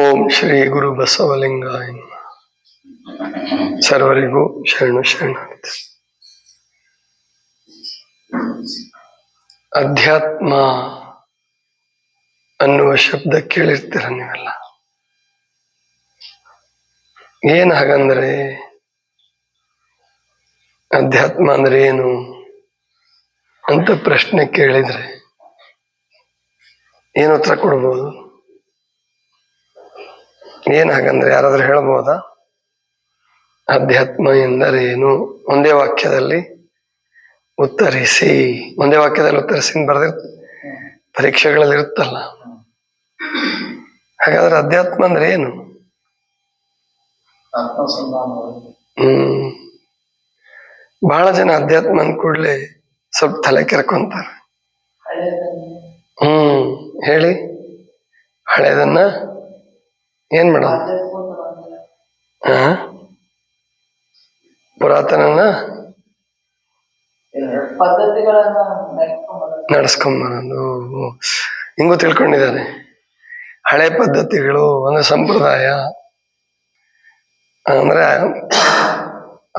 ಓಂ ಶ್ರೀ ಗುರು ಬಸವಲಿಂಗ. ಸರ್ವರಿಗೂ ಶರಣು ಶರಣಾರ್ಥ ಅಧ್ಯಾತ್ಮ ಅನ್ನುವ ಶಬ್ದ ಕೇಳಿರ್ತೀರ ನೀವೆಲ್ಲ? ಏನ್ ಹಾಗಂದ್ರೆ, ಅಧ್ಯಾತ್ಮ ಅಂದ್ರೆ ಏನು ಅಂತ ಪ್ರಶ್ನೆ ಕೇಳಿದ್ರೆ ಏನು ಉತ್ತರ ಕೊಡ್ಬೋದು? ಏನ್ ಹಾಗಂದ್ರೆ ಯಾರಾದ್ರೂ ಹೇಳ್ಬೋದಾ? ಅಧ್ಯಾತ್ಮ ಎಂದರೇನು? ಒಂದೇ ವಾಕ್ಯದಲ್ಲಿ ಉತ್ತರಿಸಿ. ಒಂದೇ ವಾಕ್ಯದಲ್ಲಿ ಉತ್ತರಿಸಿ ಬರೆದಿರ್, ಪರೀಕ್ಷೆಗಳಲ್ಲಿ ಇರುತ್ತಲ್ಲ. ಹಾಗಾದ್ರೆ ಅಧ್ಯಾತ್ಮ ಅಂದ್ರೆ ಏನು? ಹ್ಮ್. ಬಹಳ ಜನ ಅಧ್ಯಾತ್ಮ ಅಂದ ಕೂಡಲೇ ಸ್ವಲ್ಪ ತಲೆ ಕೆರ್ಕೊಂತಾರೆ. ಹ್ಮ್. ಹೇಳಿ. ಹಳೇದನ್ನ ಏನ್ ಮಾಡೋದು ಪುರಾತನ ನಡೆಸ್ಕೊಂಬರೋದು. ಹಿಂಗೂ ತಿಳ್ಕೊಂಡಿದ್ದಾರೆ. ಹಳೆ ಪದ್ಧತಿಗಳು ಒಂದು ಸಂಪ್ರದಾಯ. ಅಂದ್ರೆ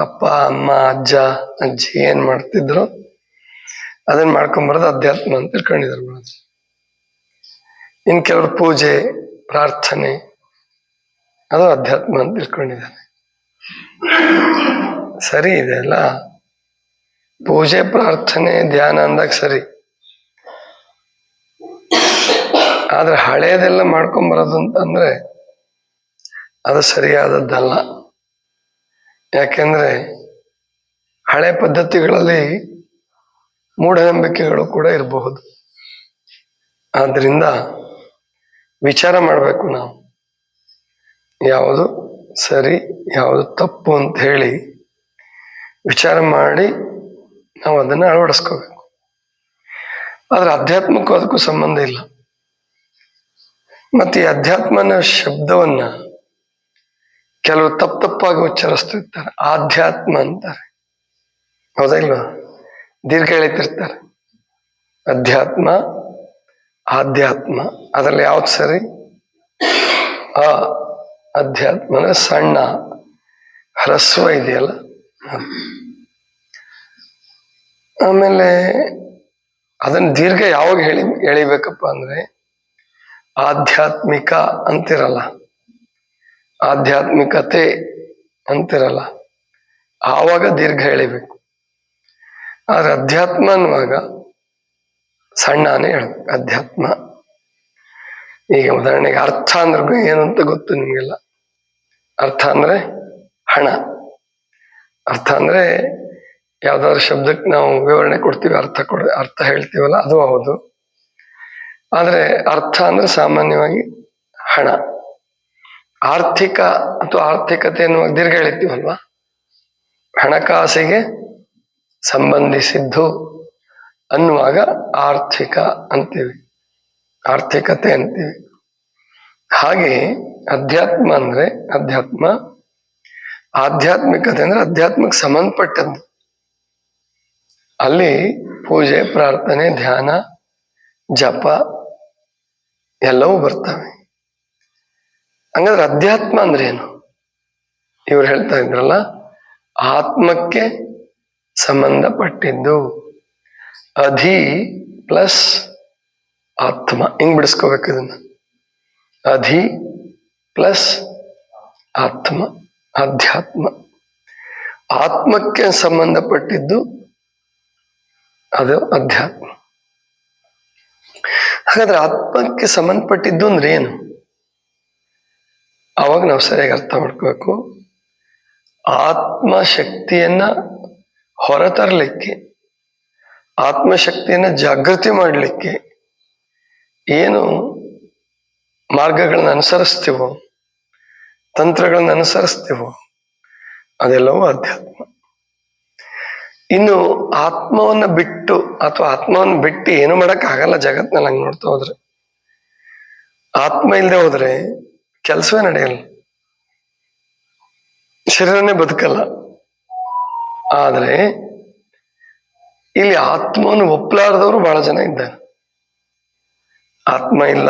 ಅಪ್ಪ ಅಮ್ಮ ಅಜ್ಜ ಅಜ್ಜಿ ಏನ್ ಮಾಡ್ತಿದ್ರು ಅದನ್ನ ಮಾಡ್ಕೊಂಬರೋದು ಅಧ್ಯಾತ್ಮ ಅಂತ ತಿಳ್ಕೊಂಡಿದ್ದಾರೆ ಮೇಡಮ್. ಇನ್ ಕೆಲವರು ಪೂಜೆ ಪ್ರಾರ್ಥನೆ ಅದು ಅಧ್ಯಾತ್ಮ ಅಂತ ತಿಳ್ಕೊಂಡಿದ್ದಾನೆ. ಸರಿ ಇದೆ ಅಲ್ಲ? ಪೂಜೆ, ಪ್ರಾರ್ಥನೆ, ಧ್ಯಾನ ಅಂದಾಗ ಸರಿ. ಆದ್ರೆ ಹಳೇದೆಲ್ಲ ಮಾಡ್ಕೊಂಬರೋದು ಅಂತಂದ್ರೆ ಅದು ಸರಿಯಾದದ್ದಲ್ಲ. ಯಾಕೆಂದ್ರೆ ಹಳೆ ಪದ್ಧತಿಗಳಲ್ಲಿ ಮೂಢನಂಬಿಕೆಗಳು ಕೂಡ ಇರಬಹುದು. ಆದ್ರಿಂದ ವಿಚಾರ ಮಾಡಬೇಕು ನಾವು. ಯಾವುದು ಸರಿ, ಯಾವುದು ತಪ್ಪು ಅಂತ ಹೇಳಿ ವಿಚಾರ ಮಾಡಿ ನಾವು ಅದನ್ನ ಅಳವಡಿಸ್ಕೋಬೇಕು. ಆದ್ರೆ ಅಧ್ಯಾತ್ಮಕ್ಕೂ ಅದಕ್ಕೂ ಸಂಬಂಧ ಇಲ್ಲ. ಮತ್ತೆ ಈ ಅಧ್ಯಾತ್ಮನ ಶಬ್ದವನ್ನ ಕೆಲವು ತಪ್ಪು ತಪ್ಪಾಗಿ ಉಚ್ಚರಿಸ್ತಿರ್ತಾರೆ. ಆಧ್ಯಾತ್ಮ ಅಂತಾರೆ. ಹೌದಾ ಇಲ್ವಾ? ದೀರ್ಘ ಎಳಿತಿರ್ತಾರೆ ಅಧ್ಯಾತ್ಮ ಆಧ್ಯಾತ್ಮ, ಅದ್ರಲ್ಲಿ ಯಾವ್ದು ಸರಿ? ಆ ಅಧ್ಯಾತ್ಮ ಅಂದ್ರೆ ಸಣ್ಣ ಹ್ರಸ್ವ ಇದೆಯಲ್ಲ. ಆಮೇಲೆ ಅದನ್ನ ದೀರ್ಘ ಯಾವಾಗ ಹೇಳಿ ಎಳಿಬೇಕಪ್ಪ ಅಂದ್ರೆ ಆಧ್ಯಾತ್ಮಿಕ ಅಂತಿರಲ್ಲ. ಆಧ್ಯಾತ್ಮಿಕತೆ ಅಂತಿರಲ್ಲ. ಆವಾಗ ದೀರ್ಘ ಎಳಿಬೇಕು. ಆದ್ರೆ ಅಧ್ಯಾತ್ಮ ಅನ್ನುವಾಗ ಸಣ್ಣನೇ ಹೇಳ್ಬೇಕು. ಅಧ್ಯಾತ್ಮ ಈಗ ಉದಾಹರಣೆಗೆ ಅರ್ಥ ಅಂದ್ರೆ ಏನು ಅಂತ ಗೊತ್ತು ನಿಮಗೆಲ್ಲ? ಅರ್ಥ ಅಂದ್ರೆ ಹಣ. ಅರ್ಥ ಅಂದ್ರೆ ಯಾವ್ದಾದ್ರು ಶಬ್ದಕ್ಕೆ ನಾವು ವಿವರಣೆ ಕೊಡ್ತೀವಿ, ಅರ್ಥ ಕೊಡ, ಅರ್ಥ ಹೇಳ್ತೀವಲ್ಲ, ಅದು ಹೌದು. ಆದರೆ ಅರ್ಥ ಅಂದ್ರೆ ಸಾಮಾನ್ಯವಾಗಿ ಹಣ. ಆರ್ಥಿಕ ಅಥವಾ ಆರ್ಥಿಕತೆ ಎನ್ನುವ ದೀರ್ಘ ಹೇಳ್ತೀವಲ್ವ? ಹಣಕಾಸಿಗೆ ಸಂಬಂಧಿಸಿದ್ದು ಅನ್ನುವಾಗ ಆರ್ಥಿಕ ಅಂತೀವಿ. ಆರ್ಥಿಕತೆ ಅಂತೀವಿ. ಹಾಗೆ ಅಧ್ಯಾತ್ಮ ಅಂದ್ರೆ ಅಧ್ಯಾತ್ಮ, ಆಧ್ಯಾತ್ಮಿಕತೆ ಅಂದ್ರೆ ಅಧ್ಯಾತ್ಮಕ್ಕೆ ಸಂಬಂಧಪಟ್ಟದ್ದು. ಅಲ್ಲಿ ಪೂಜೆ, ಪ್ರಾರ್ಥನೆ, ಧ್ಯಾನ, ಜಪ ಎಲ್ಲವೂ ಬರ್ತವೆ. ಹಂಗಾದ್ರೆ ಅಧ್ಯಾತ್ಮ ಅಂದ್ರೆ ಏನು? ಇವ್ರು ಹೇಳ್ತಾ ಇದ್ರಲ್ಲ, ಆತ್ಮಕ್ಕೆ ಸಂಬಂಧಪಟ್ಟಿದ್ದು. ಅಧಿ ಪ್ಲಸ್ ಆತ್ಮ. ಹಿಂಗ್ ಬಿಡಿಸ್ಕೋಬೇಕು ಇದನ್ನ? ಅಧಿ ಪ್ಲಸ್ ಆತ್ಮ, ಅಧ್ಯಾತ್ಮ. ಆತ್ಮಕ್ಕೆ ಸಂಬಂಧಪಟ್ಟಿದ್ದು ಅದು ಅಧ್ಯಾತ್ಮ. ಹಾಗಾದ್ರೆ ಆತ್ಮಕ್ಕೆ ಸಂಬಂಧಪಟ್ಟಿದ್ದು ಅಂದ್ರೆ ಏನು? ಅವಾಗ ನಾವು ಸರಿಯಾಗಿ ಅರ್ಥ ಮಾಡ್ಕೋಬೇಕು. ಆತ್ಮಶಕ್ತಿಯನ್ನ ಹೊರತರಲಿಕ್ಕೆ, ಆತ್ಮಶಕ್ತಿಯನ್ನ ಜಾಗೃತಿ ಮಾಡಲಿಕ್ಕೆ ಏನು ಮಾರ್ಗಗಳನ್ನ ಅನುಸರಿಸ್ತೀವೋ, ತಂತ್ರಗಳನ್ನ ಅನುಸರಿಸ್ತೀವೋ, ಅದೆಲ್ಲವೂ ಅಧ್ಯಾತ್ಮ. ಇನ್ನು ಆತ್ಮವನ್ನ ಬಿಟ್ಟು ಅಥವಾ ಆತ್ಮವನ್ನ ಬಿಟ್ಟು ಏನು ಮಾಡಕ್ ಆಗಲ್ಲ ಜಗತ್ನಲ್ಲಿ ಹಂಗೆ ನೋಡ್ತಾ ಹೋದ್ರೆ. ಆತ್ಮ ಇಲ್ಲದೆ ಹೋದ್ರೆ ಕೆಲಸವೇ ನಡೆಯಲ್ಲ. ಶರೀರನೇ ಬದುಕಲ್ಲ. ಆದ್ರೆ ಇಲ್ಲಿ ಆತ್ಮವನ್ನು ಒಪ್ಪಲಾರದವರು ಬಹಳ ಜನ ಇದ್ದಾರೆ. ಆತ್ಮ ಇಲ್ಲ,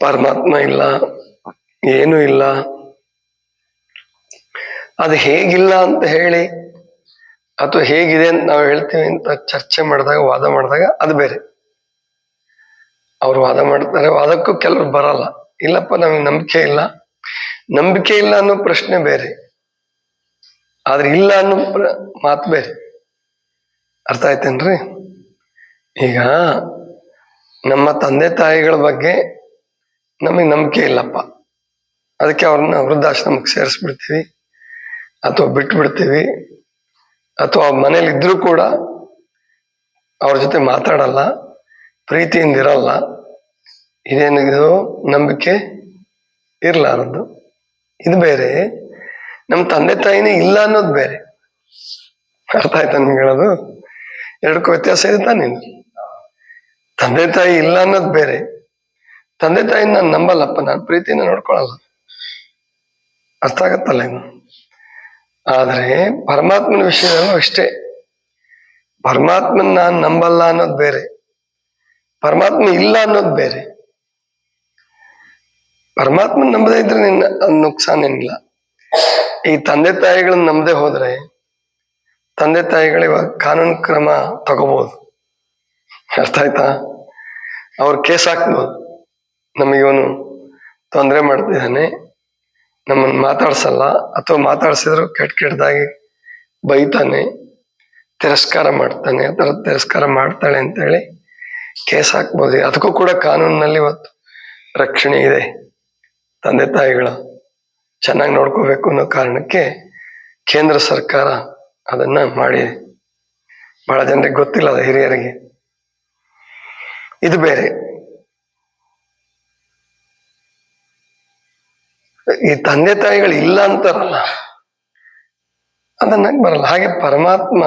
ಪರಮಾತ್ಮ ಇಲ್ಲ, ಏನು ಇಲ್ಲ. ಅದು ಹೇಗಿಲ್ಲ ಅಂತ ಹೇಳಿ ಅಥವಾ ಹೇಗಿದೆ ಅಂತ ನಾವು ಹೇಳ್ತೀವಿ ಅಂತ ಚರ್ಚೆ ಮಾಡಿದಾಗ, ವಾದ ಮಾಡಿದಾಗ ಅದು ಬೇರೆ. ಅವ್ರು ವಾದ ಮಾಡ್ತಾರೆ, ವಾದಕ್ಕೂ ಕೆಲವ್ರು ಬರಲ್ಲ. ಇಲ್ಲಪ್ಪ, ನಮಗೆ ನಂಬಿಕೆ ಇಲ್ಲ. ನಂಬಿಕೆ ಇಲ್ಲ ಅನ್ನೋ ಪ್ರಶ್ನೆ ಬೇರೆ. ಆದ್ರೆ ಇಲ್ಲ ಅನ್ನೋ ಮಾತು ಬೇರೆ. ಅರ್ಥ ಆಯ್ತೇನ್ರಿ? ಈಗ ನಮ್ಮ ತಂದೆ ತಾಯಿಗಳ ಬಗ್ಗೆ ನಮಗೆ ನಂಬಿಕೆ ಇಲ್ಲಪ್ಪ. ಅದಕ್ಕೆ ಅವ್ರನ್ನ ವೃದ್ಧಾಶ್ರಮಕ್ಕೆ ಸೇರಿಸ್ಬಿಡ್ತೀವಿ. ಅಥವಾ ಬಿಟ್ಬಿಡ್ತೀವಿ. ಅಥವಾ ಮನೇಲಿ ಇದ್ರೂ ಕೂಡ ಅವ್ರ ಜೊತೆ ಮಾತಾಡಲ್ಲ, ಪ್ರೀತಿಯಿಂದ ಇರಲ್ಲ. ಇದೇನಿದು ನಂಬಿಕೆ ಇರಲಾರದು ಇದು ಬೇರೆ. ನಮ್ಮ ತಂದೆ ತಾಯಿನೇ ಇಲ್ಲ ಅನ್ನೋದು ಬೇರೆ. ಅರ್ಥ ಆಯ್ತಾ ಹೇಳೋದು? ಎರಡಕ್ಕೂ ವ್ಯತ್ಯಾಸ ಇದೆ ತಾನೇ ಇದು? ತಂದೆ ತಾಯಿ ಇಲ್ಲ ಅನ್ನೋದು ಬೇರೆ. ತಂದೆ ತಾಯಿನ ನಾನು ನಂಬಲ್ಲಪ್ಪ, ನಾನು ಪ್ರೀತಿನ ನೋಡ್ಕೊಳಲ್ಲ. ಅರ್ಥ ಆಗತ್ತಲ್ಲ ಇನ್ನು? ಆದ್ರೆ ಪರಮಾತ್ಮನ ವಿಷಯದಲ್ಲೂ ಅಷ್ಟೇ. ಪರಮಾತ್ಮನ ನಾನು ನಂಬಲ್ಲ ಅನ್ನೋದು ಬೇರೆ. ಪರಮಾತ್ಮ ಇಲ್ಲ ಅನ್ನೋದು ಬೇರೆ. ಪರಮಾತ್ಮನ ನಂಬದೇ ಇದ್ರೆ ನಿನ್ನ ನುಕ್ಸಾನ್ ಏನಿಲ್ಲ. ಈ ತಂದೆ ತಾಯಿಗಳನ್ನ ನಂಬದೆ ಹೋದ್ರೆ ತಂದೆ ತಾಯಿಗಳು ಇವಾಗ ಕಾನೂನು ಕ್ರಮ ತಗೋಬಹುದು ಅರ್ಥ ಆಯ್ತಾ? ಅವ್ರ ಕೇಸ್ ಹಾಕ್ಬೋದು. ನಮಗಿವನು ತೊಂದರೆ ಮಾಡ್ತಿದ್ದಾನೆ. ನಮ್ಮನ್ನು ಮಾತಾಡ್ಸಲ್ಲ. ಅಥವಾ ಮಾತಾಡ್ಸಿದ್ರು ಕೆಟ್ಟ ಕೆಟ್ಟದಾಗಿ ಬೈತಾನೆ. ತಿರಸ್ಕಾರ ಮಾಡ್ತಾನೆ. ಆ ಥರ ತಿರಸ್ಕಾರ ಮಾಡ್ತಾಳೆ ಅಂತೇಳಿ ಕೇಸ್ ಹಾಕ್ಬೋದು. ಅದಕ್ಕೂ ಕೂಡ ಕಾನೂನಿನಲ್ಲಿ ಇವತ್ತು ರಕ್ಷಣೆ ಇದೆ. ತಂದೆ ತಾಯಿಗಳ ಚೆನ್ನಾಗಿ ನೋಡ್ಕೋಬೇಕು ಅನ್ನೋ ಕಾರಣಕ್ಕೆ ಕೇಂದ್ರ ಸರ್ಕಾರ ಅದನ್ನ ಮಾಡಿದೆ. ಬಹಳ ಜನರಿಗೆ ಗೊತ್ತಿಲ್ಲ, ಹಿರಿಯರಿಗೆ. ಇದು ಬೇರೆ. ಈ ತಂದೆ ತಾಯಿಗಳು ಇಲ್ಲ ಅಂತಾರಲ್ಲ, ಅದನ್ನ ಬರಲ್ಲ. ಹಾಗೆ ಪರಮಾತ್ಮ,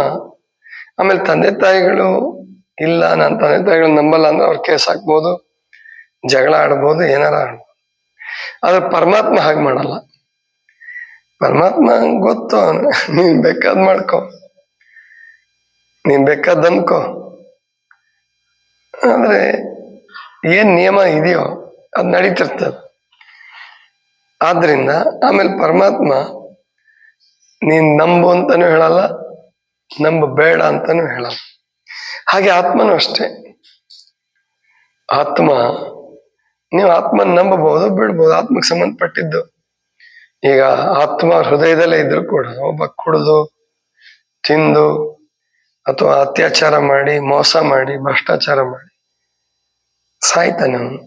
ಆಮೇಲೆ ತಂದೆ ತಾಯಿಗಳು ಇಲ್ಲ ನನ್ನ ತಂದೆ ತಾಯಿಗಳು ನಂಬಲ್ಲ ಅಂದ್ರೆ ಅವ್ರ ಕೇಸ್ ಹಾಕ್ಬೋದು, ಜಗಳ ಆಡ್ಬೋದು, ಏನಾರ ಆಡ್ಬೋದು. ಆದ್ರೆ ಪರಮಾತ್ಮ ಹಾಗೆ ಮಾಡಲ್ಲ. ಪರಮಾತ್ಮ ಗೊತ್ತು ನೀನ್ ಬೇಕಾದ್ ಮಾಡ್ಕೋ. ನೀನ್ ಬೇಕಾದ್ ಅನ್ಕೋ. ಆದ್ರೆ ಏನು ನಿಯಮ ಇದೆಯೋ ಅದು ನಡೀತಿರ್ತದೆ. ಆದ್ದರಿಂದ ಆಮೇಲೆ ಪರಮಾತ್ಮ ನೀನು ನಂಬು ಅಂತಾನು ಹೇಳಲ್ಲ, ನಂಬ ಬೇಡ ಅಂತಾನು ಹೇಳಲ್ಲ. ಹಾಗೆ ಆತ್ಮನೂ ಅಷ್ಟೇ. ಆತ್ಮ, ನೀವು ಆತ್ಮನ ನಂಬಬಹುದು ಬಿಡ್ಬೋದು ಆತ್ಮಕ್ಕೆ ಸಂಬಂಧಪಟ್ಟಿದ್ದು. ಈಗ ಆತ್ಮ ಹೃದಯದಲ್ಲೇ ಇದ್ರು ಕೂಡ ಒಬ್ಬ ಕುಡಿದು, ತಿಂದು ಅಥವಾ ಅತ್ಯಾಚಾರ ಮಾಡಿ, ಮೋಸ ಮಾಡಿ, ಭ್ರಷ್ಟಾಚಾರ ಮಾಡಿ, ಸಾಯ್ತಾನೆ ಅವನು.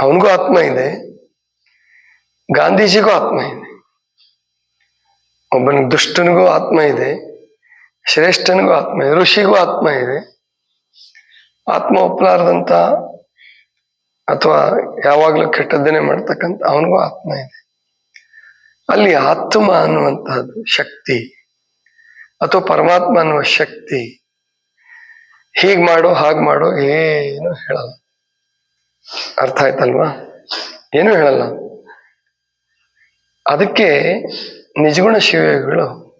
ಅವನಿಗೂ ಆತ್ಮ ಇದೆ, ಗಾಂಧೀಜಿಗೂ ಆತ್ಮ ಇದೆ. ಒಬ್ಬನಿಗೆ ದುಷ್ಟನಿಗೂ ಆತ್ಮ ಇದೆ, ಶ್ರೇಷ್ಠನಿಗೂ ಆತ್ಮ ಇದೆ, ಋಷಿಗೂ ಆತ್ಮ ಇದೆ. ಆತ್ಮ ಒಪ್ಪಲಾರದಂತ ಅಥವಾ ಯಾವಾಗ್ಲೂ ಕೆಟ್ಟದ್ದನ್ನೇ ಮಾಡ್ತಕ್ಕಂಥ ಅವನಿಗೂ ಆತ್ಮ ಇದೆ. ಅಲ್ಲಿ ಆತ್ಮ ಅನ್ನುವಂತಹದ್ದು ಶಕ್ತಿ, ಅಥವಾ ಪರಮಾತ್ಮ ಅನ್ನುವ ಶಕ್ತಿ ಹೀಗ್ ಮಾಡು, ಹಾಗೆ ಮಾಡು, ಏನು ಹೇಳಲ್ಲ. ಅರ್ಥ ಆಯ್ತಲ್ವಾ? ಏನು ಹೇಳಲ್ಲ. ಅದಕ್ಕೆ ನಿಜಗುಣ ಶಿವಗಳು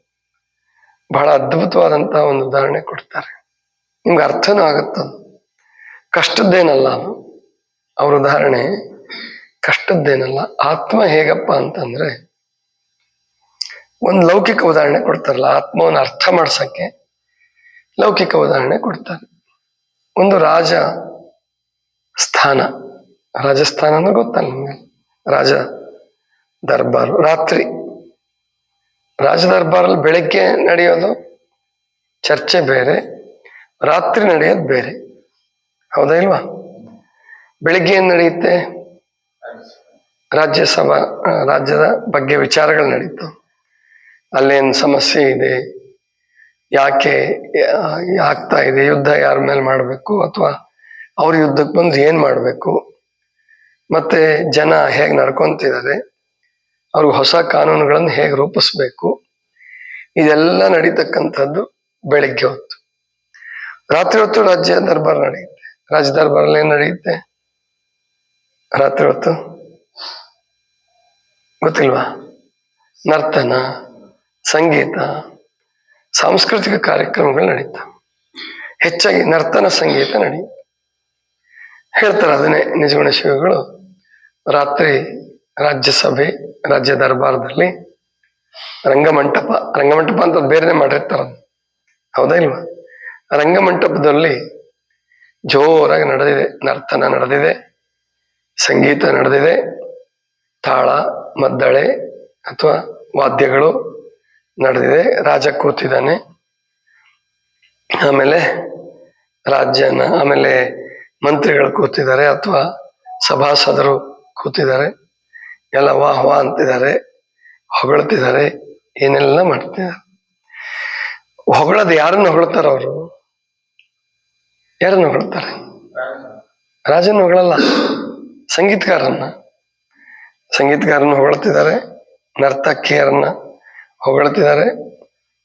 ಬಹಳ ಅದ್ಭುತವಾದಂತಹ ಒಂದು ಉದಾಹರಣೆ ಕೊಡ್ತಾರೆ. ನಿಮ್ಗೆ ಅರ್ಥನೂ ಆಗುತ್ತ ಕಷ್ಟದ್ದೇನಲ್ಲ ಅವ್ರ ಉದಾಹರಣೆ, ಕಷ್ಟದ್ದೇನಲ್ಲ? ಆತ್ಮ ಹೇಗಪ್ಪ ಅಂತಂದ್ರೆ, ಒಂದು ಲೌಕಿಕ ಉದಾಹರಣೆ ಕೊಡ್ತಾರಲ್ಲ, ಆತ್ಮವನ್ನು ಅರ್ಥ ಮಾಡ್ಸಕ್ಕೆ. ಲೌಕಿಕ ಉದಾಹರಣೆ ಕೊಡ್ತಾರೆ. ಒಂದು ರಾಜ ಸ್ಥಾನ, ರಾಜಸ್ಥಾನ ಅಂದ್ರೆ ಗೊತ್ತಲ್ಲ ನಿಮಗೆ? ರಾಜ ದರ್ಬಾರು, ರಾತ್ರಿ. ರಾಜ ದರ್ಬಾರಲ್ಲಿ ಬೆಳಗ್ಗೆ ನಡೆಯೋದು ಚರ್ಚೆ ಬೇರೆ, ರಾತ್ರಿ ನಡೆಯೋದು ಬೇರೆ. ಹೌದಾ ಇಲ್ವಾ? ಬೆಳಿಗ್ಗೆ ಏನು ನಡೆಯುತ್ತೆ? ರಾಜ್ಯಸಭಾ, ರಾಜ್ಯದ ಬಗ್ಗೆ ವಿಚಾರಗಳು ನಡೀತು. ಅಲ್ಲೇನು ಸಮಸ್ಯೆ ಇದೆ? ಯಾಕೆ ಆಗ್ತಾ ಇದೆ? ಯುದ್ಧ ಯಾರ ಮೇಲೆ ಮಾಡಬೇಕು? ಅಥವಾ ಅವ್ರ ಯುದ್ಧಕ್ಕೆ ಬಂದ್ರೆ ಏನ್ ಮಾಡಬೇಕು? ಮತ್ತೆ ಜನ ಹೇಗೆ ನಡ್ಕೊಂತಿದ್ದಾರೆ? ಅವ್ರಿಗೆ ಹೊಸ ಕಾನೂನುಗಳನ್ನು ಹೇಗೆ ರೂಪಿಸ್ಬೇಕು? ಇದೆಲ್ಲ ನಡೀತಕ್ಕಂಥದ್ದು ಬೆಳಿಗ್ಗೆ ಹೊತ್ತು. ರಾತ್ರಿ ಹೊತ್ತು ರಾಜ್ಯ ದರ್ಬಾರ್ ನಡೆಯುತ್ತೆ. ರಾಜ್ಯ ದರ್ಬಾರಲ್ಲಿ ಏನ್ ನಡೆಯುತ್ತೆ? ರಾತ್ರಿ ಹೊತ್ತು? ಗೊತ್ತಿಲ್ವಾ? ನರ್ತನ, ಸಂಗೀತ ಸಾಂಸ್ಕೃತಿಕ ಕಾರ್ಯಕ್ರಮಗಳು ನಡೀತಾವೆ ಹೆಚ್ಚಾಗಿ ನರ್ತನ ಸಂಗೀತ ನಡೆಯ ಹೇಳ್ತಾರೆ ಅದನ್ನೇ ನಿಜಗುಣ ಶಿವಗಳು. ರಾತ್ರಿ ರಾಜ್ಯಸಭೆ, ರಾಜ್ಯ ದರ್ಬಾರದಲ್ಲಿ ರಂಗಮಂಟಪ ರಂಗಮಂಟಪ ಅಂತ ಬೇರೆನೆ ಮಾಡಿರ್ತಾರ ಹೌದಾ ಇಲ್ವಾ? ರಂಗಮಂಟಪದಲ್ಲಿ ಜೋರಾಗಿ ನಡೆದಿದೆ. ನರ್ತನ ನಡೆದಿದೆ, ಸಂಗೀತ ನಡೆದಿದೆ. ತಾಳ, ಮದ್ದಳೆ ಅಥವಾ ವಾದ್ಯಗಳು ನಡೆದಿದೆ. ರಾಜ ಕೂತಿದ್ದಾನೆ. ಆಮೇಲೆ ರಾಜ್ಯನ, ಆಮೇಲೆ ಮಂತ್ರಿಗಳು ಕೂತಿದ್ದಾರೆ ಅಥವಾ ಸಭಾಸದರು ಕೂತಿದ್ದಾರೆ. ಎಲ್ಲ ವಾಹ್ ವಾಹ್ ಅಂತಿದ್ದಾರೆ. ಹೊಗಳ್ತಿದ್ದಾರೆ. ಏನೆಲ್ಲ ಮಾಡ್ತಿದ್ದಾರೆ? ಹೊಗಳದ್ ಯಾರನ್ನ ಹೊಗಳ್ತಾರ ಅವರು? ಯಾರನ್ನ ಹೊಗಳ್ತಾರೆ? ರಾಜನ ಹೊಗಳಲ್ಲ. ಸಂಗೀತಗಾರನ್ನ. ಸಂಗೀತಗಾರನ್ನ ಹೊಗಳ್ತಿದ್ದಾರೆ. ನರ್ತಕಿಯರನ್ನ. ಹೊಗಳ್ತಿದ್ದಾರೆ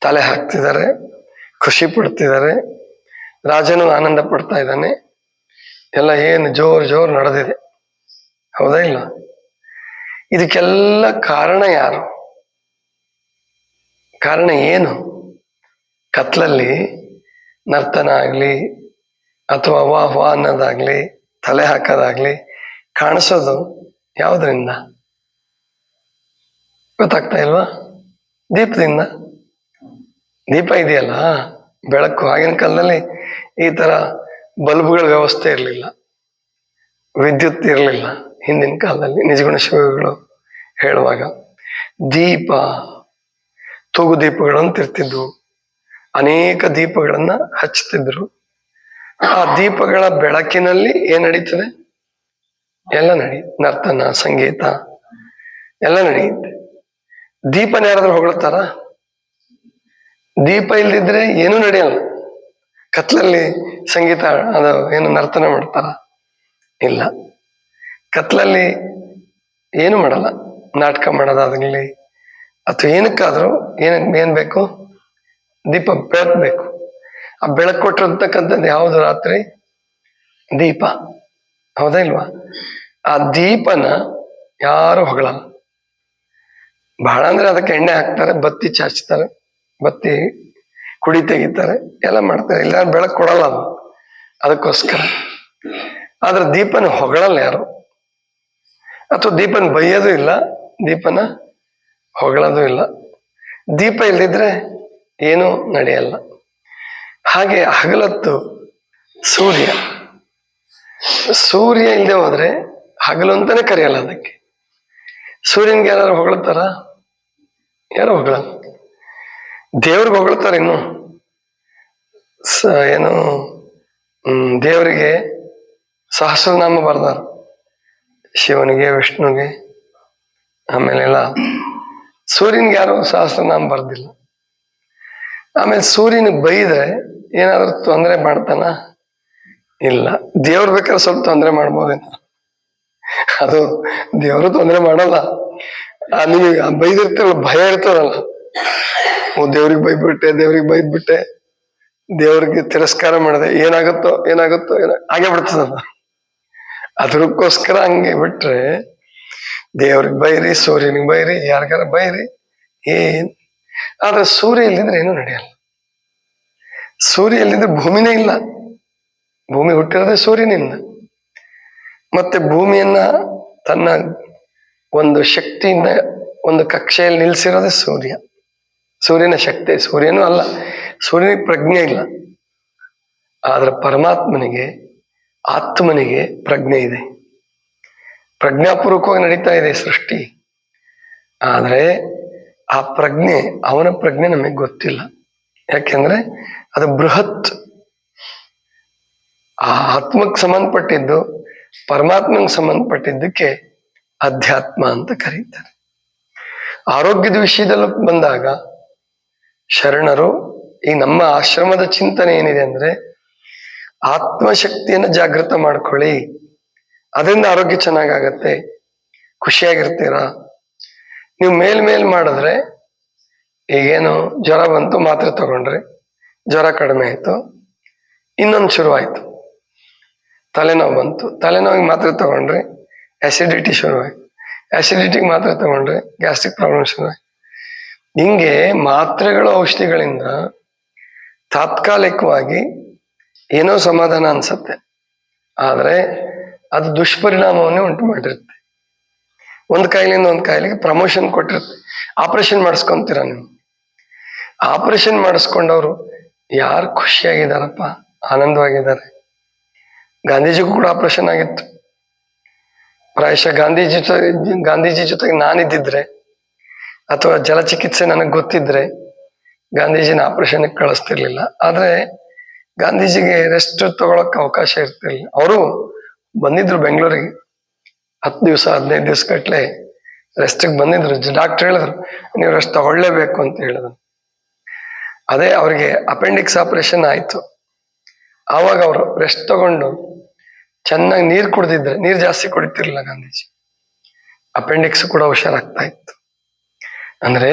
ತಲೆ ಹಾಕ್ತಿದ್ದಾರೆ, ಖುಷಿ ಪಡ್ತಿದ್ದಾರೆ. ರಾಜನು ಆನಂದ ಪಡ್ತಾ ಇದ್ದಾನೆ. ಎಲ್ಲ ಏನು ಜೋರ್ ಜೋರ್ ನಡೆದಿದೆ. ಹೌದಾ ಇಲ್ಲ ಇದಕ್ಕೆಲ್ಲ ಕಾರಣ ಯಾರು? ಕಾರಣ ಏನು? ಕತ್ಲಲ್ಲಿ ನರ್ತನ ಆಗಲಿ ಅಥವಾ ವಾ ವಾ ಅನ್ನೋದಾಗ್ಲಿ, ತಲೆ ಹಾಕೋದಾಗ್ಲಿ ಕಾಣಿಸೋದು ಯಾವುದರಿಂದ? ಗೊತ್ತಾಗ್ತಾ ಇಲ್ವಾ? ದೀಪದಿಂದ. ದೀಪ ಇದೆಯಲ್ಲ? ಬೆಳಕು. ಆಗಿನ ಕಾಲದಲ್ಲಿ ಈ ತರ ಬಲ್ಬ್ಗಳ ವ್ಯವಸ್ಥೆ ಇರಲಿಲ್ಲ. ವಿದ್ಯುತ್ ಇರಲಿಲ್ಲ ಹಿಂದಿನ ಕಾಲದಲ್ಲಿ, ನಿಜಗುಣ ಶಿವಗಳು ಹೇಳುವಾಗ. ದೀಪ, ತೂಗು ದೀಪಗಳು ಅಂತ ಇರ್ತಿದ್ವು. ಅನೇಕ ದೀಪಗಳನ್ನ ಹಚ್ಚುತ್ತಿದ್ರು ಆ ದೀಪಗಳ ಬೆಳಕಿನಲ್ಲಿ ಏನ್ ನಡೀತದೆ? ಎಲ್ಲ ನಡೆಯುತ್ತೆ. ನರ್ತನ, ಸಂಗೀತ, ಎಲ್ಲ ನಡೆಯುತ್ತೆ. ದೀಪನ ಯಾರಾದ್ರೂ ಹೊಗಳ್ತಾರ? ದೀಪ ಇಲ್ದಿದ್ರೆ ಏನೂ ನಡೆಯಲ್ಲ. ಕತ್ಲಲ್ಲಿ ಸಂಗೀತ ಅದು ಏನು ನರ್ತನ ಮಾಡ್ತಾರ? ಇಲ್ಲ. ಕತ್ಲಲ್ಲಿ ಏನು ಮಾಡಲ್ಲ. ನಾಟಕ ಮಾಡೋದಾಗಲಿ ಅಥವಾ ಏನಕ್ಕಾದ್ರೂ ಏನಕ್ಕೆ ಏನ್ ಬೇಕು? ದೀಪ ಬೆಳಕ್ಬೇಕು. ಆ ಬೆಳಕು ಕೊಟ್ಟಿರ್ತಕ್ಕಂಥದ್ದು ಯಾವುದು ರಾತ್ರಿ? ದೀಪ. ಹೌದಾ ಇಲ್ವಾ? ಆ ದೀಪನ ಯಾರು ಹೊಗಳಲ್ಲ. ಬಹಳ ಅಂದ್ರೆ ಅದಕ್ಕೆ ಎಣ್ಣೆ ಹಾಕ್ತಾರೆ, ಬತ್ತಿ ಚಾಚ್ತಾರೆ, ಬತ್ತಿ ಕುಡಿ ತೆಗಿತಾರೆ, ಎಲ್ಲ ಮಾಡ್ತಾರೆ. ಇಲ್ಲ ಬೆಳಕು ಕೊಡಲ್ಲ ಅದು. ಅದಕ್ಕೋಸ್ಕರ. ಆದ್ರೆ ದೀಪನ ಹೊಗಳಲ್ಲ ಯಾರು? ಅಥವಾ ದೀಪನ ಬೈಯೋದು ಇಲ್ಲ, ದೀಪನ ಹೊಗಳೋದು ಇಲ್ಲ. ದೀಪ ಇಲ್ಲದಿದ್ರೆ ಏನೂ ನಡೆಯಲ್ಲ. ಹಾಗೆ ಹಗಲತ್ತು ಸೂರ್ಯ. ಸೂರ್ಯ ಇಲ್ಲದೆ ಹೋದ್ರೆ ಹಗಲು ಅಂತಾನೆ ಕರೆಯಲ್ಲ ಅದಕ್ಕೆ. ಸೂರ್ಯನ್ಗೆ ಯಾರು ಹೊಗಳ್ತಾರ? ಯಾರು ಹೊಗಳ ದೇವ್ರಿಗೆ ಹೊಗಳ್ತಾರೆ ಇನ್ನು. ಸ, ಏನು ದೇವರಿಗೆ ಸಹಸ್ರನಾಮ ಬರ್ದಾರ. ಶಿವನಿಗೆ, ವಿಷ್ಣುಗೆ, ಆಮೇಲೆಲ್ಲ ಸೂರ್ಯನಿಗೆ ಯಾರು ಸಹಸ್ರನಾಮ ಬರ್ದಿಲ್ಲ. ಆಮೇಲೆ ಸೂರ್ಯನಿಗೆ ಬೈದ್ರೆ ಏನಾದರೂ ತೊಂದರೆ ಮಾಡ್ತಾನ? ಇಲ್ಲ. ದೇವ್ರ ಬೇಕಾದ್ರೆ ಸ್ವಲ್ಪ ತೊಂದರೆ ಮಾಡ್ಬೋದೇನು. ಅದು ದೇವರು ತೊಂದರೆ ಮಾಡಲ್ಲ. ಆ ನಿಮಗೆ ಬೈದಿರ್ತಾರಲ್ಲ ಭಯ ಓ, ದೇವ್ರಿಗೆ ಬೈದ್ಬಿಟ್ಟೆ ದೇವ್ರಿಗೆ ಬೈದ್ಬಿಟ್ಟೆ. ದೇವ್ರಿಗೆ ತಿರಸ್ಕಾರ ಮಾಡಿದೆ. ಏನಾಗುತ್ತೋ ಏನಾಗುತ್ತೋ, ಏನ, ಹಾಗೆ ಬಿಡ್ತದಲ್ಲ. ಅದು ಅದಕ್ಕೋಸ್ಕರ ಹಂಗೆ ಬಿಟ್ರೆ, ದೇವ್ರಿಗೆ ಬೈರಿ, ಸೂರ್ಯನಿಗೆ ಬೈರಿ, ಯಾರಿಗಾರ ಬೈರಿ, ಏನ್? ಆದ್ರೆ ಸೂರ್ಯ ಇಲ್ಲಿದ್ರೆ ಏನೂ ನಡೆಯಲ್ಲ. ಸೂರ್ಯ ಇಲ್ಲಿದ್ರೆ ಭೂಮಿನೇ ಇಲ್ಲ. ಭೂಮಿ ಹುಟ್ಟಿರೋದೇ ಸೂರ್ಯನಿಂದ. ಮತ್ತೆ ಭೂಮಿಯನ್ನ ತನ್ನ ಒಂದು ಶಕ್ತಿಯಿಂದ ಒಂದು ಕಕ್ಷೆಯಲ್ಲಿ ನಿಲ್ಲಿಸಿರೋದೆ ಸೂರ್ಯ. ಸೂರ್ಯನ ಶಕ್ತಿ, ಸೂರ್ಯನೂ ಅಲ್ಲ, ಸೂರ್ಯನಿಗೆ ಪ್ರಜ್ಞೆ ಇಲ್ಲ. ಆದ್ರೆ ಪರಮಾತ್ಮನಿಗೆ, ಆತ್ಮನಿಗೆ ಪ್ರಜ್ಞೆ ಇದೆ. ಪ್ರಜ್ಞಾಪೂರ್ವಕವಾಗಿ ನಡೀತಾ ಇದೆ ಸೃಷ್ಟಿ. ಆದರೆ ಆ ಪ್ರಜ್ಞೆ, ಅವನ ಪ್ರಜ್ಞೆ ನಮಗೆ ಗೊತ್ತಿಲ್ಲ. ಯಾಕೆಂದ್ರೆ ಅದು ಬೃಹತ್. ಆ ಆತ್ಮಕ್ಕೆ ಸಂಬಂಧಪಟ್ಟಿದ್ದು, ಪರಮಾತ್ಮನಿಗೆ ಸಂಬಂಧಪಟ್ಟಿದ್ದಕ್ಕೆ ಅಧ್ಯಾತ್ಮ ಅಂತ ಕರೀತಾರೆ. ಆರೋಗ್ಯದ ವಿಷಯದಲ್ಲಿ ಬಂದಾಗ ಶರಣರು, ಈ ನಮ್ಮ ಆಶ್ರಮದ ಚಿಂತನೆ ಏನಿದೆ ಅಂದ್ರೆ ಆತ್ಮಶಕ್ತಿಯನ್ನು ಜಾಗೃತ ಮಾಡ್ಕೊಳ್ಳಿ. ಅದರಿಂದ ಆರೋಗ್ಯ ಚೆನ್ನಾಗಾಗತ್ತೆ. ಖುಷಿಯಾಗಿರ್ತೀರಾ? ನೀವು ಮೇಲ್ಮೇಲ್ ಮೇಲ್ ಮಾಡಿದ್ರೆ ಈಗೇನು ಜ್ವರ ಬಂತು ಮಾತ್ರೆ ತಗೊಂಡ್ರಿ ಜ್ವರ ಕಡಿಮೆ ಆಯ್ತು, ಇನ್ನೊಂದು ಶುರುವಾಯಿತು. ತಲೆನೋವು ಬಂತು, ತಲೆನೋವಿಗೆ ಮಾತ್ರೆ ತಗೊಂಡ್ರಿ ಆಸಿಡಿಟಿ ಶುರುವಾಯ್ತು ಆಸಿಡಿಟಿಗೆ ಮಾತ್ರೆ ತಗೊಂಡ್ರೆ ಗ್ಯಾಸ್ಟ್ರಿಕ್ ಪ್ರಾಬ್ಲಮ್ ಶುರುವಾಯ್ತು ಹಿಂಗೆ ಮಾತ್ರೆಗಳು ಔಷಧಿಗಳಿಂದ ತಾತ್ಕಾಲಿಕವಾಗಿ ಏನೋ ಸಮಾಧಾನ ಅನ್ಸುತ್ತೆ. ಆದರೆ ಅದು ದುಷ್ಪರಿಣಾಮವನ್ನೇ ಉಂಟು ಮಾಡಿರುತ್ತೆ. ಒಂದು ಕಾಯಿಲೆಯಿಂದ ಒಂದು ಕಾಯಿಲೆಗೆ ಪ್ರಮೋಷನ್ ಕೊಟ್ಟಿರುತ್ತೆ. ಆಪರೇಷನ್ ಮಾಡಿಸ್ಕೊಂತೀರ ನೀವು? ಆಪರೇಷನ್ ಮಾಡಿಸ್ಕೊಂಡವರು ಯಾರು ಖುಷಿಯಾಗಿದ್ದಾರಪ್ಪ? ಆನಂದವಾಗಿದ್ದಾರೆ. ಗಾಂಧೀಜಿಗೂ ಕೂಡ ಆಪರೇಷನ್ ಆಗಿತ್ತು. ಪ್ರಾಯಶಃ ಗಾಂಧೀಜಿ ಗಾಂಧೀಜಿ ಜೊತೆಗೆ ನಾನಿದ್ದಿದ್ರೆ, ಅಥವಾ ಜಲಚಿಕಿತ್ಸೆ ನನಗೆ ಗೊತ್ತಿದ್ರೆ, ಗಾಂಧೀಜಿನ ಆಪರೇಷನ್ಗೆ ಕಳಿಸ್ತಿರ್ಲಿಲ್ಲ. ಆದ್ರೆ ಗಾಂಧೀಜಿಗೆ ರೆಸ್ಟ್ ತಗೊಳಕ್ ಅವಕಾಶ ಇರ್ತಿರ್ಲಿಲ್ಲ. ಅವರು ಬಂದಿದ್ರು ಬೆಂಗಳೂರಿಗೆ. ಹತ್ತು ದಿವಸ, ಹದಿನೈದು ದಿವಸ ಗಟ್ಲೆ ರೆಸ್ಟಿಗೆ ಬಂದಿದ್ರು. ಡಾಕ್ಟರ್ ಹೇಳಿದ್ರು, ನೀವು ರೆಸ್ಟ್ ತಗೊಳ್ಳೇಬೇಕು ಅಂತ ಹೇಳಿದ್ರು. ಅದೇ ಅವ್ರಿಗೆ ಅಪೆಂಡಿಕ್ಸ್ ಆಪರೇಷನ್ ಆಯ್ತು. ಆವಾಗ ಅವರು ರೆಸ್ಟ್ ತಗೊಂಡು ಚೆನ್ನಾಗಿ ನೀರು ಕುಡ್ದಿದ್ರೆ, ನೀರು ಜಾಸ್ತಿ ಕುಡಿತಿರ್ಲಿಲ್ಲ ಗಾಂಧೀಜಿ. ಅಪೆಂಡಿಕ್ಸ್ ಕೂಡ ಹುಷಾರಾಗ್ತಾ ಇತ್ತು. ಅಂದ್ರೆ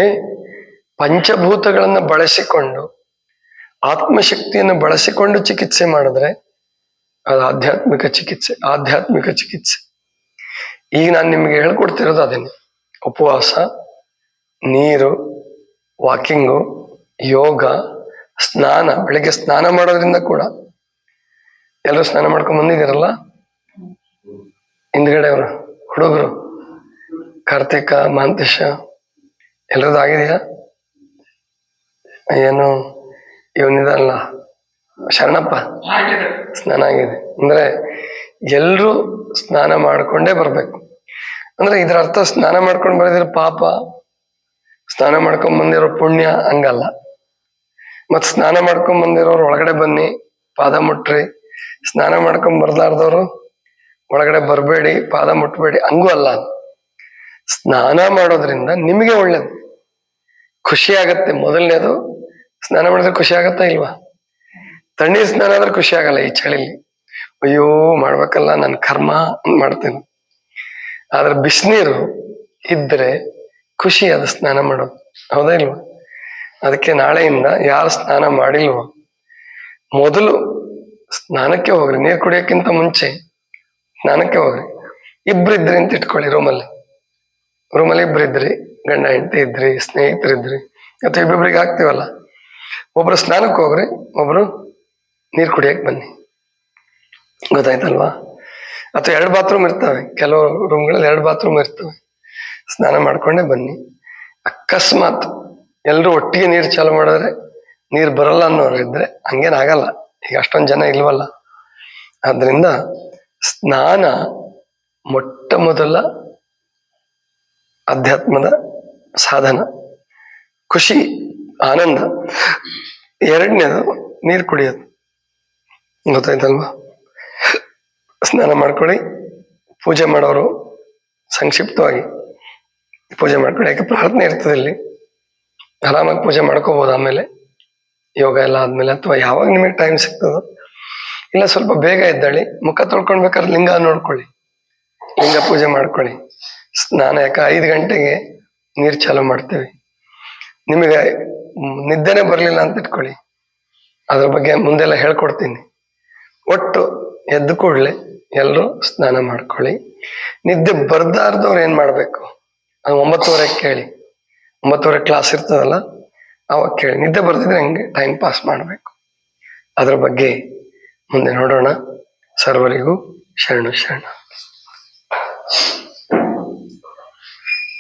ಪಂಚಭೂತಗಳನ್ನ ಬಳಸಿಕೊಂಡು, ಆತ್ಮಶಕ್ತಿಯನ್ನು ಬಳಸಿಕೊಂಡು ಚಿಕಿತ್ಸೆ ಮಾಡಿದ್ರೆ ಅದು ಆಧ್ಯಾತ್ಮಿಕ ಚಿಕಿತ್ಸೆ ಆಧ್ಯಾತ್ಮಿಕ ಚಿಕಿತ್ಸೆ. ಈಗ ನಾನು ನಿಮಗೆ ಹೇಳ್ಕೊಡ್ತಿರೋದು ಅದನ್ನೇ ಉಪವಾಸ, ನೀರು ವಾಕಿಂಗು ಯೋಗ, ಸ್ನಾನ, ಬೆಳಗ್ಗೆ ಸ್ನಾನ ಮಾಡೋದ್ರಿಂದ ಕೂಡ ಎಲ್ಲರೂ ಸ್ನಾನ ಮಾಡ್ಕೊಂಡ್ ಬಂದಿದ್ದೀರಲ್ಲ? ಹಿಂದ್ಗಡೆ ಅವರು, ಹುಡುಗರು, ಕಾರ್ತಿಕ, ಮಾಂತೇಶ ಎಲ್ಲರದ್ದು ಆಗಿದೆಯಾ? ಏನು, ಇವನಿದಲ್ಲ, ಶರಣಪ್ಪ, ಸ್ನಾನ ಆಗಿದೆ. ಅಂದ್ರೆ ಎಲ್ಲರೂ ಸ್ನಾನ ಮಾಡ್ಕೊಂಡೇ ಬರ್ಬೇಕು. ಅಂದ್ರೆ ಇದರ ಅರ್ಥ ಸ್ನಾನ ಮಾಡ್ಕೊಂಡು ಬರೋದ್ರ ಪಾಪ, ಸ್ನಾನ ಮಾಡ್ಕೊಂಡ್ ಬಂದಿರೋ ಪುಣ್ಯ ಹಂಗಲ್ಲ. ಮತ್ ಸ್ನಾನ ಮಾಡ್ಕೊಂಡ್ ಬಂದಿರೋರು ಒಳಗಡೆ ಬನ್ನಿ, ಪಾದ ಮುಟ್ರಿ. ಸ್ನಾನ ಮಾಡ್ಕೊಂಡ್ ಬರ್ಲಾರ್ದವ್ರು, ಒಳಗಡೆ ಬರಬೇಡಿ, ಪಾದ ಮುಟ್ಬೇಡಿ, ಹಂಗೂ ಅಲ್ಲ. ಸ್ನಾನ ಮಾಡೋದ್ರಿಂದ ನಿಮಗೆ ಒಳ್ಳೇದು. ಖುಷಿ ಆಗತ್ತೆ. ಮೊದಲನೇದು, ಸ್ನಾನ ಮಾಡಿದ್ರೆ ಖುಷಿ ಆಗತ್ತಾ ಇಲ್ವಾ? ತಣ್ಣೀರ್ ಸ್ನಾನ ಆದ್ರೆ ಖುಷಿ ಆಗಲ್ಲ ಈ ಚಳಿಲಿ. ಅಯ್ಯೋ, ಮಾಡ್ಬೇಕಲ್ಲ ನನ್ನ ಕರ್ಮ ಮಾಡ್ತೇನೆ. ಆದ್ರೆ ಬಿಸಿನೀರು ಇದ್ರೆ ಖುಷಿ ಅದು ಸ್ನಾನ ಮಾಡೋದು. ಹೌದಾ ಇಲ್ವಾ? ಅದಕ್ಕೆ ನಾಳೆಯಿಂದ ಯಾರು ಸ್ನಾನ ಮಾಡಿಲ್ವೋ, ಮೊದಲು ಸ್ನಾನಕ್ಕೆ ಹೋಗ್ರಿ, ನೀರು ಕುಡಿಯೋಕ್ಕಿಂತ ಮುಂಚೆ ಸ್ನಾನಕ್ಕೆ ಹೋಗ್ರಿ. ಇಬ್ರು ಇದ್ರಿ ಅಂತ ಇಟ್ಕೊಳ್ಳಿ ರೂಮಲ್ಲಿ. ರೂಮಲ್ಲಿ ಇಬ್ರು ಇದ್ರಿ, ಗಂಡ, ಹೆಂಡತಿ ಇದ್ರಿ ಸ್ನೇಹಿತರಿದ್ರಿ ಅಥವಾ ಇಬ್ಬಿಬ್ರಿಗೆ ಹಾಕ್ತೀವಲ್ಲ. ಒಬ್ರು ಸ್ನಾನಕ್ಕೆ ಹೋಗ್ರಿ, ಒಬ್ರು ನೀರು ಕುಡಿಯಕ್ಕೆ ಬನ್ನಿ. ಗೊತ್ತಾಯ್ತಲ್ವಾ? ಅಥವಾ ಎರಡು ಬಾತ್ರೂಮ್ ಇರ್ತವೆ, ಕೆಲವು ರೂಮ್ಗಳಲ್ಲಿ ಎರಡು ಬಾತ್ರೂಮ್ ಇರ್ತವೆ. ಸ್ನಾನ ಮಾಡ್ಕೊಂಡೇ ಬನ್ನಿ. ಅಕಸ್ಮಾತ್ ಎಲ್ಲರೂ ಒಟ್ಟಿಗೆ ನೀರು ಚಾಲು ಮಾಡಿದ್ರೆ ನೀರು ಬರಲ್ಲ ಅನ್ನೋರು ಇದ್ರೆ ಹಂಗೇನಾಗಲ್ಲ ಈಗ ಅಷ್ಟೊಂದು ಜನ ಇಲ್ವಲ್ಲ? ಆದ್ರಿಂದ ಸ್ನಾನ ಮೊಟ್ಟ ಮೊದಲ ಅಧ್ಯಾತ್ಮದ ಸಾಧನ. ಖುಷಿ, ಆನಂದ. ಎರಡನೇದು ನೀರು ಕುಡಿಯೋದು. ಗೊತ್ತಾಯ್ತಲ್ವಾ? ಸ್ನಾನ ಮಾಡ್ಕೊಳ್ಳಿ. ಪೂಜೆ ಮಾಡೋರು ಸಂಕ್ಷಿಪ್ತವಾಗಿ ಪೂಜೆ ಮಾಡ್ಕೊಳ್ಳಿ. ಯಾಕೆ ಪ್ರಾರ್ಥನೆ ಇರ್ತದೆ ಇಲ್ಲಿ? ಆರಾಮಾಗಿ ಪೂಜೆ ಮಾಡ್ಕೋಬೋದು ಆಮೇಲೆ. ಯೋಗ ಎಲ್ಲ ಆದ್ಮೇಲೆ ಅಥವಾ ಯಾವಾಗ ನಿಮಗೆ ಟೈಮ್ ಸಿಗ್ತದೋ? ಇಲ್ಲ, ಸ್ವಲ್ಪ ಬೇಗ ಎದ್ದಳಿ, ಮುಖ ತೊಳ್ಕೊಳ್ಬೇಕಾದ್ರೆ ಲಿಂಗ ನೋಡ್ಕೊಳ್ಳಿ. ಲಿಂಗ ಪೂಜೆ ಮಾಡ್ಕೊಳ್ಳಿ. ಸ್ನಾನ, ಯಾಕೆ ಐದು ಗಂಟೆಗೆ ನೀರು ಚಾಲು ಮಾಡ್ತೇವೆ. ನಿಮಗೆ ನಿದ್ದೆನೆ ಬರಲಿಲ್ಲ ಅಂತ ಇಟ್ಕೊಳ್ಳಿ. ಅದ್ರ ಬಗ್ಗೆ ಮುಂದೆಲ್ಲ ಹೇಳ್ಕೊಡ್ತೀನಿ. ಒಟ್ಟು ಎದ್ದು ಕೂಡಲೇ ಎಲ್ಲರೂ ಸ್ನಾನ ಮಾಡ್ಕೊಳ್ಳಿ. ನಿದ್ದೆ ಬರ್ದಾರ್ದವ್ರು ಏನು ಮಾಡಬೇಕು? ಅದು ಒಂಬತ್ತುವರೆಗೆ ಕೇಳಿ. ಒಂಬತ್ತುವರೆ ಕ್ಲಾಸ್ ಇರ್ತದಲ್ಲ? ಅವಾಗ ಕೇಳಿ. ನಿದ್ದೆ ಬರ್ತಿದ್ರೆ ಹಂಗೆ ಟೈಮ್ ಪಾಸ್ ಮಾಡಬೇಕು. ಅದರ ಬಗ್ಗೆ ಮುಂದೆ ನೋಡೋಣ. ಸರ್ವರಿಗೂ ಶರಣು ಶರಣ.